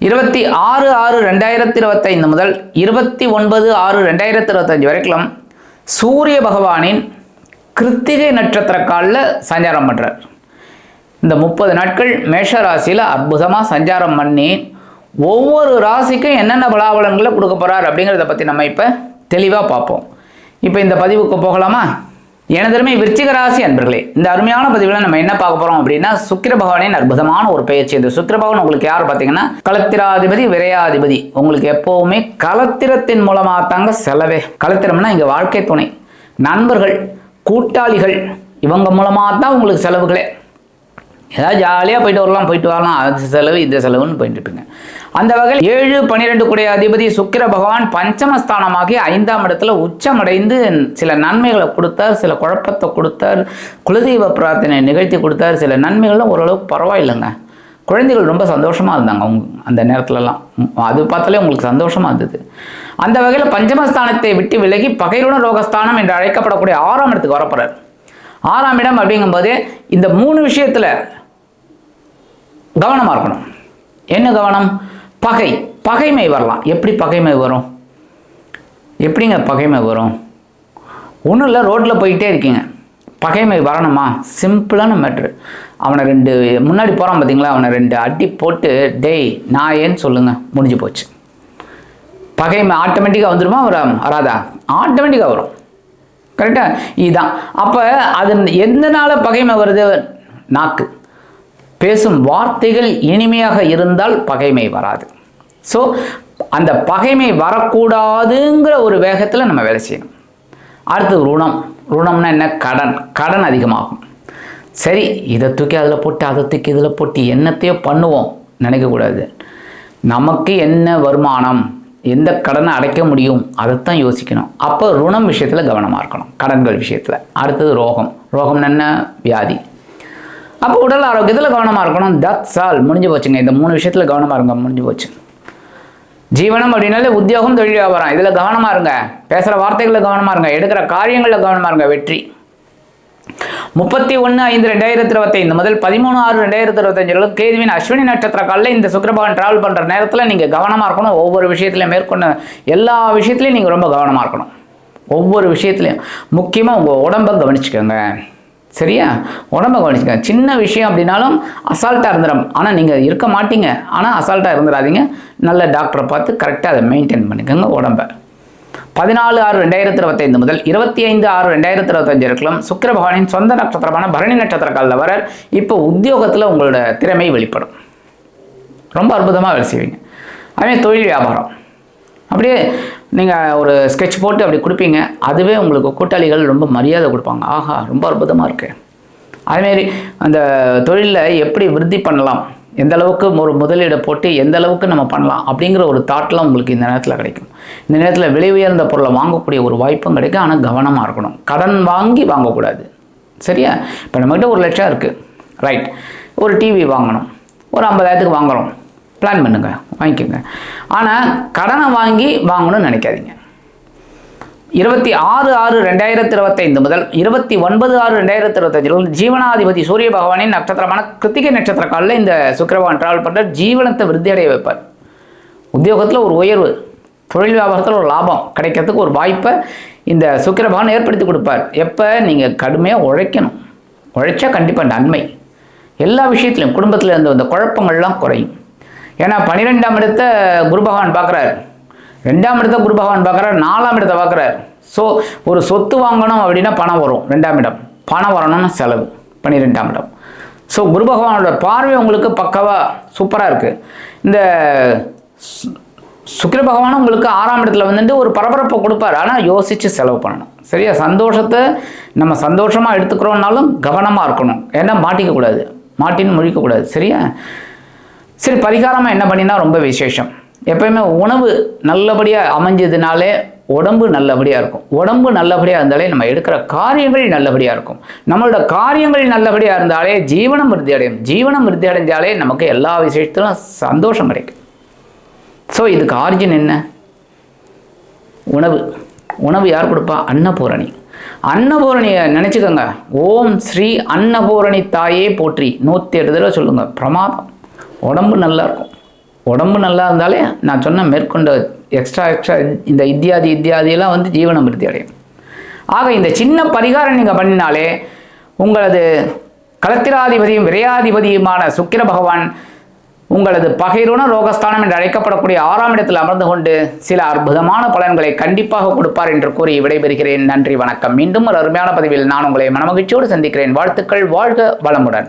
இருபத்தி ஆறு ஆறு ரெண்டாயிரத்தி இருபத்தைந்து முதல் இருபத்தி ஒன்பது ஆறு ரெண்டாயிரத்தி இருபத்தஞ்சு வரைக்கும் சூரிய பகவானின் கிருத்திகை நட்சத்திர காலில் சஞ்சாரம் பண்ணுறார் இந்த முப்பது நாட்கள் மேஷ ராசியில் அற்புதமாக சஞ்சாரம் பண்ணி ஒவ்வொரு ராசிக்கும் என்னென்ன பலாபலங்களை கொடுக்க போகிறார் அப்படிங்கிறத பற்றி நம்ம இப்போ தெளிவாக பார்ப்போம். இப்போ இந்த பதிவுக்கு போகலாமா? எனதருமை விருச்சிக ராசி அன்பர்களே இந்த அருமையான பதிவில் நம்ம என்ன பார்க்க போகிறோம் அப்படின்னா சுக்கிர பகவானின் அற்புதமான ஒரு பெயர்ச்சி. இந்த சுக்கிர பகவான் உங்களுக்கு யார் பார்த்தீங்கன்னா கலத்திராதிபதி விரையாதிபதி. உங்களுக்கு எப்போவுமே கலத்திரத்தின் மூலமாக தாங்க செலவே. கலத்திரம்னா இங்கே வாழ்க்கை துணை. நண்பர்கள் கூட்டாளிகள் இவங்க மூலமாக தான் உங்களுக்கு செலவுகளே. ஏதாவது ஜாலியாக போயிட்டு வரலாம் போயிட்டு வரலாம். அது செலவு இந்த செலவுன்னு போயிட்டுருங்க அந்த வகையில் ஏழு பன்னிரெண்டு கூடிய அதிபதி சுக்கிர பகவான் பஞ்சமஸ்தானமாகி ஐந்தாம் இடத்துல உச்சமடைந்து சில நன்மைகளை கொடுத்தார் சில குழப்பத்தை கொடுத்தார் குலதெய்வ பிரார்த்தனை நிகழ்த்தி கொடுத்தார். சில நன்மைகள்லாம் ஓரளவுக்கு பரவாயில்லைங்க. குழந்தைகள் ரொம்ப சந்தோஷமாக இருந்தாங்க அவங்க அந்த நேரத்துலலாம். அது பார்த்தாலே உங்களுக்கு சந்தோஷமாக இருந்தது. அந்த வகையில் பஞ்சமஸ்தானத்தை விட்டு விலகி பகைருண ரோகஸ்தானம் என்று அழைக்கப்படக்கூடிய ஆறாம் இடத்துக்கு வரப்படுறார் ஆறாம் இடம் அப்படிங்கும்போது இந்த மூணு விஷயத்தில் கவனமாக இருக்கணும். என்ன கவனம்? பகை. பகைமை வரலாம். எப்படி பகைமை வரும்? எப்படிங்க பகைமை வரும்? ஒன்றும் இல்லை ரோட்டில் போயிட்டே இருக்கீங்க. பகைமை வரணுமா? சிம்பிளான மேட்ரு. அவனை ரெண்டு முன்னாடி போகிறான் பார்த்தீங்களா அவனை ரெண்டு அடி போட்டு டேய் நான் ஏன்னு சொல்லுங்கள் முடிஞ்சு போச்சு. பகைமை ஆட்டோமேட்டிக்காக வந்துடுமா வர வராதா? ஆட்டோமேட்டிக்காக வரும். கரெக்டாக இதுதான் அப்போ அது எந்த பகைமை வருது? நாக்கு. பேசும் வார்த்தைகள் இனிமையாக இருந்தால் பகைமை வராது. ஸோ அந்த பகைமை வரக்கூடாதுங்கிற ஒரு வேகத்தில் நம்ம வேலை செய்யணும். அடுத்து ருணம். ருணம்னா என்ன? கடன். கடன் அதிகமாகும். சரி இதை தூக்கி அதில் போட்டு அதை தூக்கி இதில் போட்டு என்னத்தையோ பண்ணுவோம். நினைக்கக்கூடாது நமக்கு என்ன வருமானம்? எந்த கடனை அடைக்க முடியும்? அதைத்தான் யோசிக்கணும். அப்போ ருணம் விஷயத்தில் கவனமாக இருக்கணும். கடன்கள் விஷயத்தில். அடுத்தது ரோகம். ரோகம் என்ன? வியாதி. அப்போ உடல் ஆரோக்கியத்தில் கவனமாக இருக்கணும். தட்ஸ் ஆல் முடிஞ்சு போச்சுங்க. இந்த மூணு விஷயத்தில் கவனமாக இருங்க. முடிஞ்சு போச்சு. ஜீவனம் அப்படின்னாலே உத்தியோகம் தொழில் வியாபாரம். இதில் கவனமாக இருங்க. பேசுகிற வார்த்தைகளில் கவனமாக இருங்க. எடுக்கிற காரியங்களில் கவனமாக இருங்க. வெற்றி. முப்பத்தி ஒன்று ஐந்து ரெண்டாயிரத்தி இருபத்தைந்து முதல் பதிமூணு ஆறு ரெண்டாயிரத்தி இருபத்தஞ்சு கேதுவின் அஸ்வினி நட்சத்திர காலில் இந்த சுக்கிரபகவான் ட்ராவல் பண்ணுற நேரத்தில் நீங்கள் கவனமாக இருக்கணும். ஒவ்வொரு விஷயத்துலையும் மேற்கொண்ட எல்லா விஷயத்துலையும் நீங்கள் ரொம்ப கவனமாக இருக்கணும். ஒவ்வொரு விஷயத்துலையும். முக்கியமாக உங்கள் உடம்பை கவனிச்சுக்கோங்க. சரியா? உடம்ப கவனிச்சுங்க சின்ன விஷயம் அப்படின்னாலும் அசால்ட்டாக இருந்துடும் ஆனால் நீங்கள் இருக்க மாட்டீங்க. ஆனால் அசால்ட்டாக இருந்துடாதீங்க நல்ல டாக்டரை பார்த்து கரெக்டாக அதை மெயின்டைன் பண்ணிக்கோங்க உடம்பை. பதினாலு ஆறு ரெண்டாயிரத்தி இருபத்தைந்து முதல் இருபத்தி ஐந்து ஆறு ரெண்டாயிரத்தி இருபத்தஞ்சு இருக்கலாம் சுக்கர பகவானின் சொந்த நட்சத்திரமான பரணி நட்சத்திர காலில் வர இப்போ உத்தியோகத்தில் உங்களோட திறமை வெளிப்படும். ரொம்ப அற்புதமாக வேலை செய்வீங்க. அதே தொழில் வியாபாரம். அப்படியே நீங்கள் ஒரு ஸ்கெட்ச் போட்டு அப்படி கொடுப்பீங்க அதுவே உங்களுக்கு கூட்டாளிகள் ரொம்ப மரியாதை கொடுப்பாங்க. ஆஹா ரொம்ப அற்புதமாக இருக்குது அதேமாரி அந்த தொழிலில் எப்படி விருத்தி பண்ணலாம்? எந்த அளவுக்கு ஒரு முதலீடை போட்டு எந்த அளவுக்கு நம்ம பண்ணலாம்? அப்படிங்கிற ஒரு தாட்லாம் உங்களுக்கு இந்த நேரத்தில் கிடைக்கும். இந்த நேரத்தில் விலை உயர்ந்த பொருளை வாங்கக்கூடிய ஒரு வாய்ப்பும் கிடைக்கும் ஆனால் கவனமாக இருக்கணும். கடன் வாங்கி வாங்கக்கூடாது. சரியா? இப்போ நம்மகிட்ட ஒரு லட்சம் இருக்குது ரைட் ஒரு டிவி வாங்கணும். ஒரு ஐம்பதாயிரத்துக்கு வாங்குறோம். பிளான் பண்ணுங்கள் வாங்கிக்கோங்க. ஆனால் கடனை வாங்கி வாங்கணும்னு நினைக்காதீங்க. இருபத்தி ஆறு ஆறு ரெண்டாயிரத்தி இருபத்தைந்து முதல் இருபத்தி ஒன்பது ஆறு ரெண்டாயிரத்தி இருபத்தஞ்சில் ஜீவனாதிபதி சூரிய பகவானின் நட்சத்திரமான கிருத்திகை நட்சத்திர காலில் இந்த சுக்கிரபகவான் ட்ராவல் டிராவல் பண்ணுற ஜீவனத்தை விருத்தி அடைய வைப்பார். உத்தியோகத்தில் ஒரு உயர்வு தொழில் வியாபாரத்தில் ஒரு லாபம் கிடைக்கிறதுக்கு ஒரு வாய்ப்பை இந்த சுக்கிரபகவான் ஏற்படுத்தி கொடுப்பார். எப்போ? நீங்கள் கடுமையாக உழைக்கணும். உழைச்சா கண்டிப்பாக நன்மை. எல்லா விஷயத்துலையும் குடும்பத்தில் இருந்து வந்த குழப்பங்கள்லாம் குறையும். ஏன்னா பன்னிரெண்டாம் இடத்தை குரு பகவான் பார்க்குறாரு. ரெண்டாம் இடத்தை குரு பகவான் பார்க்குறாரு நாலாம் இடத்தை பார்க்குறாரு. ஸோ ஒரு சொத்து வாங்கணும் அப்படின்னா பணம் வரும் ரெண்டாம் இடம். பணம் வரணும்னா செலவு பன்னிரெண்டாம் இடம். ஸோ குரு பகவானோட பார்வை உங்களுக்கு பக்கவாக சூப்பராக இருக்குது இந்த சுக்கிர பகவான் உங்களுக்கு ஆறாம் இடத்துல வந்துட்டு ஒரு பரபரப்பை கொடுப்பாரு. ஆனால் யோசித்து செலவு பண்ணணும். சரியா? சந்தோஷத்தை நம்ம சந்தோஷமாக எடுத்துக்கிறோம்னாலும் கவனமாக இருக்கணும். ஏன்னா மாட்டிக்கக்கூடாது. மாட்டின்னு முழிக்கக்கூடாது. சரியா? சரி பரிகாரமாக என்ன பண்ணினா ரொம்ப விசேஷம். எப்பயுமே உணவு நல்லபடியாக அமைஞ்சதுனாலே உடம்பு நல்லபடியாக இருக்கும். உடம்பு நல்லபடியாக இருந்தாலே நம்ம எடுக்கிற காரியங்கள் நல்லபடியாக இருக்கும். நம்மளோட காரியங்கள் நல்லபடியாக இருந்தாலே ஜீவனம் விருத்தி அடையும். ஜீவனம் விருத்தி அடைஞ்சாலே நமக்கு எல்லா விஷயத்திலும் சந்தோஷம் கிடைக்கும். ஸோ இதுக்கு ஆரிஜின் என்ன? உணவு. உணவு யார் கொடுப்பா? அன்னபூரணி. அன்னபூரணியை நினச்சிக்கோங்க. ஓம் ஸ்ரீ அன்னபூரணி தாயே போற்றி. நூற்றி எட்டு தடவை சொல்லுங்கள் பிரமாதம். உடம்பு நல்லா இருக்கும் உடம்பு நல்லா இருந்தாலே நான் சொன்ன மேற்கொண்ட எக்ஸ்ட்ரா எக்ஸ்ட்ரா இந்த இத்தியாதி இத்தியாதியெல்லாம் வந்து ஜீவனம் விருத்தி அடையும். ஆக இந்த சின்ன பரிகாரம் நீங்கள் பண்ணினாலே உங்களது களத்திராதிபதியும் விரையாதிபதியுமான சுக்கிர பகவான் உங்களது பகைருண ரோகஸ்தானம் என்று அழைக்கப்படக்கூடிய ஆறாம் இடத்தில் அமர்ந்து கொண்டு சில அற்புதமான பலன்களை கண்டிப்பாக கொடுப்பார் என்று கூறி விடைபெறுகிறேன். நன்றி வணக்கம். மீண்டும் ஒரு அருமையான பதிவில் நான் உங்களை மனமகிழ்ச்சியோடு சந்திக்கிறேன். வாழ்த்துக்கள் வாழ்க வளமுடன்.